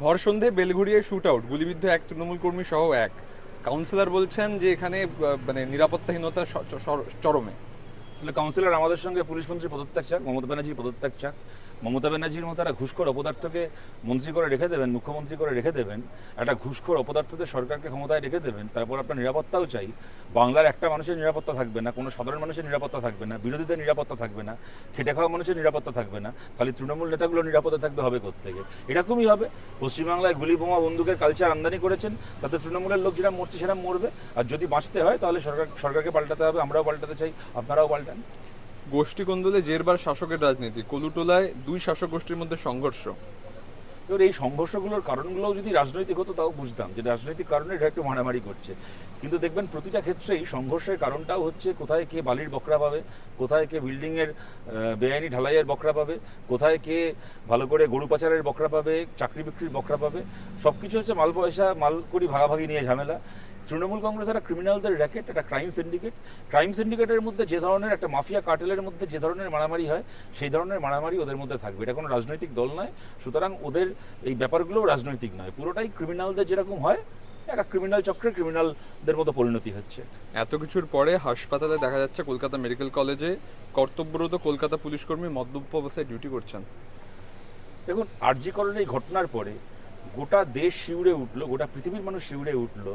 ভর সন্ধে বেলঘুরিয়ায় shoot out গুলিবিদ্ধ এক তৃণমূল কর্মী সহ এক। কাউন্সিলর বলছেন যে এখানে মানে নিরাপত্তাহীনতা চরমে। কাউন্সিলর আমাদের সঙ্গে পুলিশ মন্ত্রী পদত্যাগ চাক, মমতা ব্যানার্জি পদত্যাগ চাক। মমতা ব্যানার্জির মতো একটা ঘুষখোর অপদার্থকে মন্ত্রী করে রেখে দেবেন, মুখ্যমন্ত্রী করে রেখে দেবেন, একটা ঘুষখোর অপদার্থদের সরকারকে ক্ষমতায় রেখে দেবেন, তারপর আপনার নিরাপত্তাও চাই। বাংলার একটা মানুষের নিরাপত্তা থাকবে না, কোনো সাধারণ মানুষের নিরাপত্তা থাকবে না, বিরোধীদের নিরাপত্তা থাকবে না, খেটে খাওয়া মানুষের নিরাপত্তা থাকবে না, খালি তৃণমূল নেতাগুলো নিরাপদে থাকবে হবে কোথেকে এরকমই হবে। পশ্চিমবাংলায় গুলি বোমা বন্দুকের কালচার আমদানি করেছেন, তাতে তৃণমূলের লোক যেটা মরছে সেটা মরবে। আর যদি বাঁচতে হয়, তাহলে সরকার, সরকারকে পাল্টাতে হবে, আমরাও পাল্টাতে চাই, আপনারাও পাল্টান। গোষ্ঠী কোন্দলে জেরবার শাসকের রাজনীতি, কলুটোলায় দুই শাসক গোষ্ঠীর মধ্যে সংঘর্ষ। এবার এই সংঘর্ষগুলোর কারণগুলোও যদি রাজনৈতিক হতো, তাও বুঝতাম যে রাজনৈতিক কারণে এটা একটু মারামারি করছে। কিন্তু দেখবেন প্রতিটা ক্ষেত্রেই সংঘর্ষের কারণটাও হচ্ছে কোথায় কে বালির বকরা পাবে, কোথায় কে বিল্ডিংয়ের বেআইনি ঢালাইয়ের বকরা পাবে, কোথায় কে ভালো করে গরু পাচারের বকরা পাবে চাকরি বিক্রির বকরা পাবে সব কিছু হচ্ছে মাল পয়সা, মাল করি ভাগাভাগি নিয়ে ঝামেলা। তৃণমূল কংগ্রেস একটা ক্রিমিনালদের র্যাকেট একটা ক্রাইম সিন্ডিকেট ক্রাইম সিন্ডিকেটের মধ্যে যে ধরনের একটা মাফিয়া কার্টেলের মধ্যে যে ধরনের মারামারি হয় সেই ধরনের মারামারি ওদের মধ্যে থাকবে। এটা কোনো রাজনৈতিক দল নয় সুতরাং ওদের এই ব্যাপারগুলোও রাজনৈতিক নয়। পুরোটাই ক্রিমিনালদের যেরকম হয় একটা ক্রিমিনাল চক্রে ক্রিমিনালদের মতো পরিণতি হচ্ছে। এত কিছুর পরে হাসপাতালে দেখা যাচ্ছে কলকাতা মেডিকেল কলেজে কর্তব্যরত কলকাতা পুলিশ কর্মী মদ্যপ অবস্থায় ডিউটি করছেন। দেখুন আর্যিকরণের এই ঘটনার পরে গোটা দেশ শিউরে উঠল গোটা পৃথিবীর মানুষ শিউরে উঠল।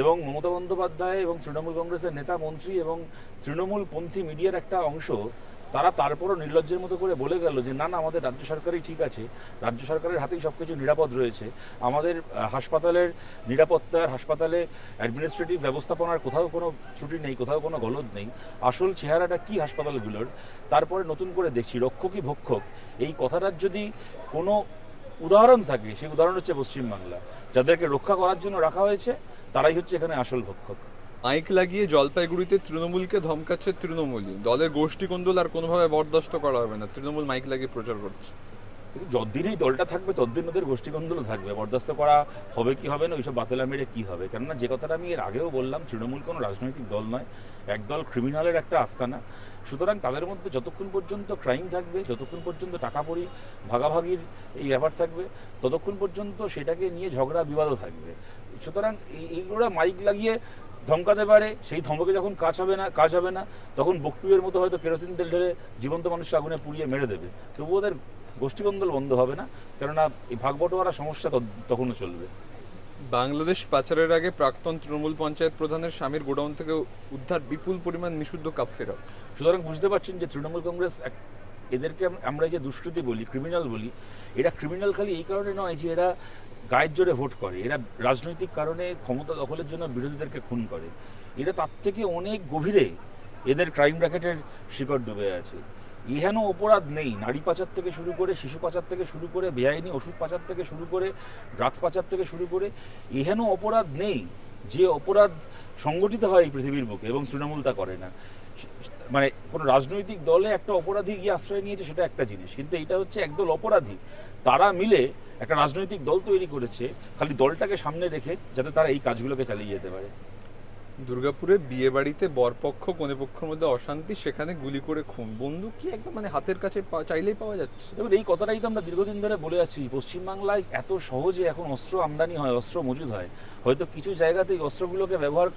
এবং মমতা বন্দ্যোপাধ্যায় এবং তৃণমূল কংগ্রেসের নেতা, মন্ত্রী এবং তৃণমূলপন্থী মিডিয়ার একটা অংশ, তারা তারপরও নির্লজ্জের মতো করে বলে গেল যে, না না, আমাদের রাজ্য সরকারই ঠিক আছে। রাজ্য সরকারের হাতেই সব কিছু নিরাপদ রয়েছে। আমাদের হাসপাতালের নিরাপত্তার হাসপাতালে অ্যাডমিনিস্ট্রেটিভ ব্যবস্থাপনার কোথাও কোনো ত্রুটি নেই, কোথাও কোনো গলদ নেই। আসল চেহারাটা কি হাসপাতালগুলোর, তারপরে নতুন করে দেখছি রক্ষকই ভক্ষক, এই কথাটার যদি কোনো উদাহরণ থাকে, সেই উদাহরণ হচ্ছে পশ্চিমবাংলা। যাদেরকে রক্ষা করার জন্য রাখা হয়েছে তারাই হচ্ছে এখানে আসল ভক্ষক। মাইক লাগিয়ে জলপাইগুড়িতে তৃণমূলকে ধমকাচ্ছে তৃণমূলই। দলের গোষ্ঠী কোন্দল আর কোনোভাবে বরদাস্ত করা হবে না। তৃণমূল মাইক লাগিয়ে প্রচার করছে। যতদিন এই দলটা থাকবে ততদিন ওদের গোষ্ঠীকন্দলও থাকবে। বরদাস্ত করা হবে কি হবে না ওইসব বাতেলা মেরে কি হবে? কেননা যে কথাটা আমি এর আগেও বললাম তৃণমূল কোনো রাজনৈতিক দল নয়। একদল ক্রিমিনালের একটা আস্তানা। সুতরাং তাদের মধ্যে যতক্ষণ পর্যন্ত ক্রাইম থাকবে যতক্ষণ পর্যন্ত টাকা পড়ি ভাগাভাগির এই ব্যাপার থাকবে ততক্ষণ পর্যন্ত সেটাকে নিয়ে ঝগড়া বিবাদও থাকবে। সুতরাং এই- এইগুলো মাইক লাগিয়ে ধমকাতে পারে সেই ধমকে যখন কাজ হবে না কাজ হবে না তখন বকটুয়ের মতো হয়তো কেরোসিন তেল ঢেলে জীবন্ত মানুষকে আগুনে পুড়িয়ে মেরে দেবে। তবু ওদের গোষ্ঠীকন্দল বন্ধ হবে না কেননা এই ভাগবটোয়ারা সমস্যা তখনও চলবে। বাংলাদেশ পাচারের আগে প্রাক্তন তৃণমূল পঞ্চায়েত প্রধানের স্বামীর গোডাউন থেকে উদ্ধার বিপুল পরিমাণ নিষিদ্ধ কাপ সিরাপ। সুতরাং বুঝতে পারছেন যে তৃণমূল কংগ্রেস এদেরকে আমরা যে দুষ্কৃতি বলি ক্রিমিনাল বলি এরা ক্রিমিনাল খালি এই কারণে নয় যে এরা গায়ের জোরে ভোট করে। এরা রাজনৈতিক কারণে ক্ষমতা দখলের জন্য বিরোধীদেরকে খুন করে। এরা তার থেকে অনেক গভীরে এদের ক্রাইম র্যাকেটের শিকড় ডুবে আছে। ইহেন অপরাধ নেই। নারী পাচার থেকে শুরু করে শিশু পাচার থেকে শুরু করে বেআইনি ওষুধ পাচার থেকে শুরু করে ড্রাগস পাচার থেকে শুরু করে ইহেন অপরাধ নেই। যে অপরাধ সংগঠিত হয় এই পৃথিবীর বুকে এবং তৃণমূল তা করে না। মানে কোনো রাজনৈতিক দলে একটা অপরাধী গিয়ে আশ্রয় নিয়েছে, সেটা একটা জিনিস। কিন্তু এটা হচ্ছে একদল অপরাধী। তারা মিলে একটা রাজনৈতিক দল তৈরি করেছে, খালি দলটাকে সামনে রেখে যাতে তারা এই কাজগুলোকে চালিয়ে যেতে পারে। দুর্গাপুরে বিয়ে বাড়িতে বরপক্ষ কনেপক্ষের মধ্যে অশান্তি, সেখানে গুলি করে খুন। বন্দুক কি একদম মানে হাতের কাছে চাইলেই পাওয়া যাচ্ছে? এবার এই কথাটাই তো আমরা দীর্ঘদিন ধরে বলে আসছি। পশ্চিমবাংলায় এত সহজে এখন অস্ত্র আমদানি হয়, অস্ত্র মজুদ হয়। হয়তো কিছু জায়গাতে এই অস্ত্রগুলোকে ব্যবহার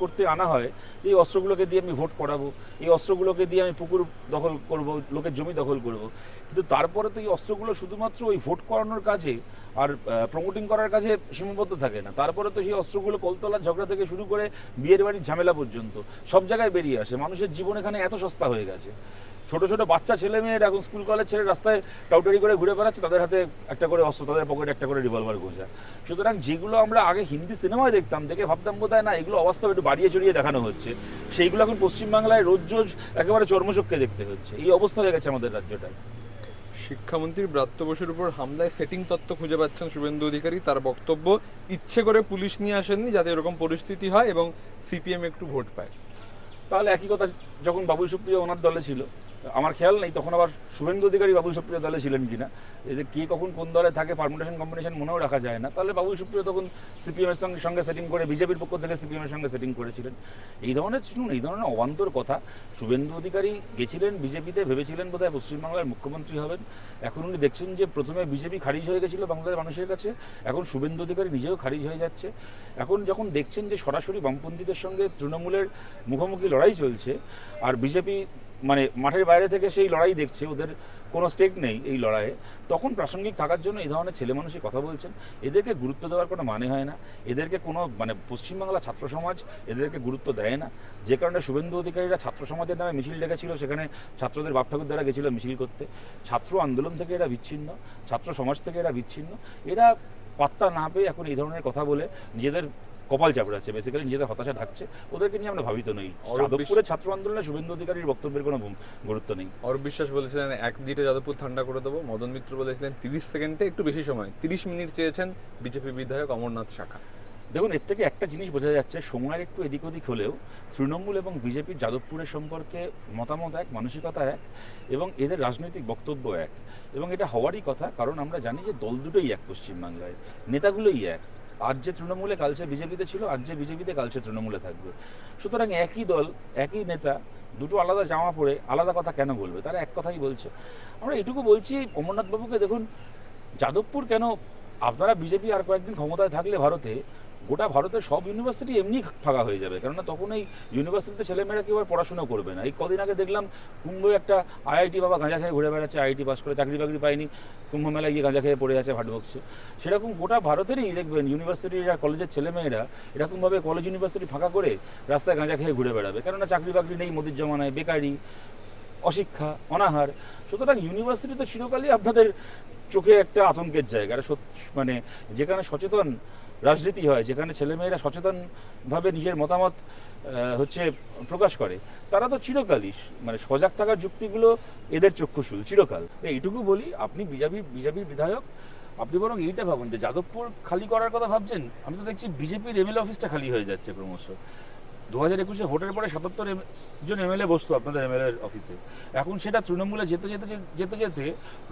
করতে আনা হয়, যে এই অস্ত্রগুলোকে দিয়ে আমি ভোট করাবো এই অস্ত্রগুলোকে দিয়ে আমি পুকুর দখল করব, লোকের জমি দখল করব। কিন্তু তারপরে তো এই অস্ত্রগুলো শুধুমাত্র ওই ভোট করানোর কাজে আর প্রমোটিং করার কাজে সীমাবদ্ধ থাকে না। তারপরে তো সেই অস্ত্রগুলো কলতলার ঝগড়া থেকে শুরু করে বিয়ের বাড়ির ঝামেলা পর্যন্ত সব জায়গায় বেরিয়ে আসে। মানুষের জীবন এখানে এত সস্তা হয়ে গেছে। ছোট ছোট বাচ্চা, ছেলে, মেয়ের এখন স্কুল কলেজ ছেড়ে রাস্তায় টাউটারি করে ঘুরে বেড়াচ্ছে, তাদের হাতে একটা করে অস্ত্র, তাদের পকেটে একটা করে রিভলভার গোজা। সুতরাং যেগুলো আমরা আগে হিন্দি সিনেমায় দেখতাম, দেখে ভাবতাম বোধ না, এগুলো অবাস্তব, একটু বাড়িয়ে চড়িয়ে দেখানো হচ্ছে। সেইগুলো এখন পশ্চিমবাংলায় রোজ রোজ একেবারে চর্মচক্ষে দেখতে হচ্ছে। এই অবস্থা হয়ে গেছে আমাদের রাজ্যটায়। শিক্ষামন্ত্রী ব্রাত্য বসুর উপর হামলায় সেটিং তত্ত্ব খুঁজে পাচ্ছেন শুভেন্দু অধিকারী। তার বক্তব্য, ইচ্ছে করে পুলিশ নিয়ে আসেননি যাতে এরকম পরিস্থিতি হয় এবং সিপিএম একটু ভোট পায়। তাহলে একই কথা যখন বাবুল সুপ্রিয় ওনার দলে ছিল আমার খেয়াল নেই, তখন আবার শুভেন্দু অধিকারী বাবুল সুপ্রিয় দলে ছিলেন কিনা। এদের কে কখন কোন দলে থাকে পারমুটেশন কম্বিনেশন মনেও রাখা যায় না। তাহলে বাবুল সুপ্রিয় তখন সিপিএমের সঙ্গে সঙ্গে সেটিং করে বিজেপির পক্ষ থেকে সিপিএমের সঙ্গে সেটিং করেছিলেন। এই ধরনের, শুনুন, এই ধরনের অবান্তর কথা, শুভেন্দু অধিকারী গেছিলেন বিজেপিতে, ভেবেছিলেন বোধহয় পশ্চিমবাংলার মুখ্যমন্ত্রী হবেন। এখন উনি দেখছেন যে প্রথমে বিজেপি খারিজ হয়ে গেছিল বাংলার মানুষের কাছে, এখন শুভেন্দু অধিকারী নিজেও খারিজ হয়ে যাচ্ছে। এখন যখন দেখছেন যে সরাসরি বামপন্থীদের সঙ্গে তৃণমূলের মুখোমুখি লড়াই চলছে, আর বিজেপি মানে মাঠের বাইরে থেকে সেই লড়াই দেখছে, ওদের কোনো স্টেক নেই এই লড়াইয়ে। তখন প্রাসঙ্গিক থাকার জন্য এই ধরনের ছেলে মানুষই কথা বলছেন। এদেরকে গুরুত্ব দেওয়ার কোনো মানে হয় না। এদেরকে কোনো মানে পশ্চিমবাংলা ছাত্র সমাজ এদেরকে গুরুত্ব দেয় না। যে কারণে শুভেন্দু অধিকারীরা ছাত্র সমাজের নামে মিছিল ডেকেছিল, সেখানে ছাত্রদের বাপ ঠাকুর দ্বারা গেছিল মিছিল করতে। ছাত্র আন্দোলন থেকে এরা বিচ্ছিন্ন, ছাত্র সমাজ থেকে এরা বিচ্ছিন্ন। এরা পাত্তা না পেয়ে এখন এই ধরনের কথা বলে নিজেদের কপাল চাপড়াচ্ছে বেসিক্যালি নিজেদের হতাশা ঢাকছে। ওদেরকে নিয়ে আমরা ভাবিত নই। যাদবপুরে ছাত্র আন্দোলনে শুভেন্দু অধিকারীর বক্তব্যের কোনো গুরুত্ব নেই। অরূপ বিশ্বাস বলেছিলেন এক মিনিটে যাদবপুর ঠান্ডা করে দেবো। মদন মিত্র বলেছিলেন তিরিশ সেকেন্ডে একটু বেশি সময়। তিরিশ মিনিট চেয়েছেন বিজেপি বিধায়ক অমরনাথ শাখা। দেখুন, এর থেকে একটা জিনিস বোঝা যাচ্ছে, সময়ের একটু এদিক ওদিক হলেও তৃণমূল এবং বিজেপির যাদবপুরের সম্পর্কে মতামত এক, মানসিকতা এক এবং এদের রাজনৈতিক বক্তব্য এক এবং এটা হওয়ারই কথা, কারণ আমরা জানি যে দল দুটোই এক পশ্চিমবাংলায়, নেতাগুলোই এক। আজ যে তৃণমূলে কালচে বিজেপিতে ছিল, আজ যে বিজেপিতে কালচে তৃণমূলে থাকবে। সুতরাং একই দল, একই নেতা, দুটো আলাদা জামা পরে আলাদা কথা কেন বলবে? তারা এক কথাই বলছে। আমরা এটুকু বলছি অমরনাথ বাবুকে দেখুন, যাদবপুর কেন, আপনারা বিজেপি আর কয়েকদিন ক্ষমতায় থাকলে ভারতে গোটা ভারতের সব ইউনিভার্সিটি এমনি ফাঁকা হয়ে যাবে। কেননা তখন এই ইউনিভার্সিটিতে ছেলেমেয়েরা কেউ আর পড়াশোনা করবে না। এই কদিন আগে দেখলাম কুম্ভ একটা আইআইটি বাবা গাঁজা খেয়ে ঘুরে বেড়াচ্ছে আইআইটি পাস করে চাকরি বাকরি পায়নি, কুম্ভ মেলায় গিয়ে গাঁজা খেয়ে পড়ে আছে ভাট বকছে সেরকম গোটা ভারতেরই দেখবেন ইউনিভার্সিটির আর কলেজের ছেলেমেয়েরা এরকমভাবে কলেজ ইউনিভার্সিটি ফাঁকা করে রাস্তায় গাঁজা খেয়ে ঘুরে বেড়াবে। কেননা চাকরি বাকরি নেই, মোদির জমানায় বেকারি, অশিক্ষা, অনাহার। সুতরাং ইউনিভার্সিটি তো চিরকালই আপনাদের চোখে একটা আতঙ্কের জায়গা। মানে যেখানে সচেতন রাজনীতি হয়, যেখানে ছেলেমেয়েরা সচেতনভাবে নিজের মতামত হচ্ছে প্রকাশ করে, তারা তো চিরকালই মানে সজাগ থাকার যুক্তিগুলো এদের চক্ষুশুল, চিরকাল। এইটুকু বলি, আপনি বিজেপি বিজেপির বিধায়ক, আপনি বরং এইটা ভাবুন যে যাদবপুর খালি করার কথা ভাবছেন? আমি তো দেখছি বিজেপির এমএলএ অফিসটা খালি হয়ে যাচ্ছে ক্রমশ। দু হাজার একুশে ভোটের পরে সাতাত্তর জন এমএলএ বসতো আপনাদের এমএলএ অফিসে। এখন সেটা তৃণমূলে যেতে যেতে যেতে যেতে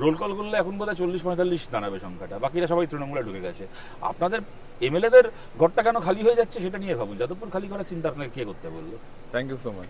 রোল কল করলে এখন বোধহয় চল্লিশ পঁয়তাল্লিশ দাঁড়াবে সংখ্যাটা। বাকিরা সবাই তৃণমূলে ঢুকে গেছে। আপনাদের এমএলএদের ঘরটা কেন খালি হয়ে যাচ্ছে সেটা নিয়ে ভাবুন। যাদবপুর খালি করার চিন্তা আপনাকে কে করতে বলল? Thank you so much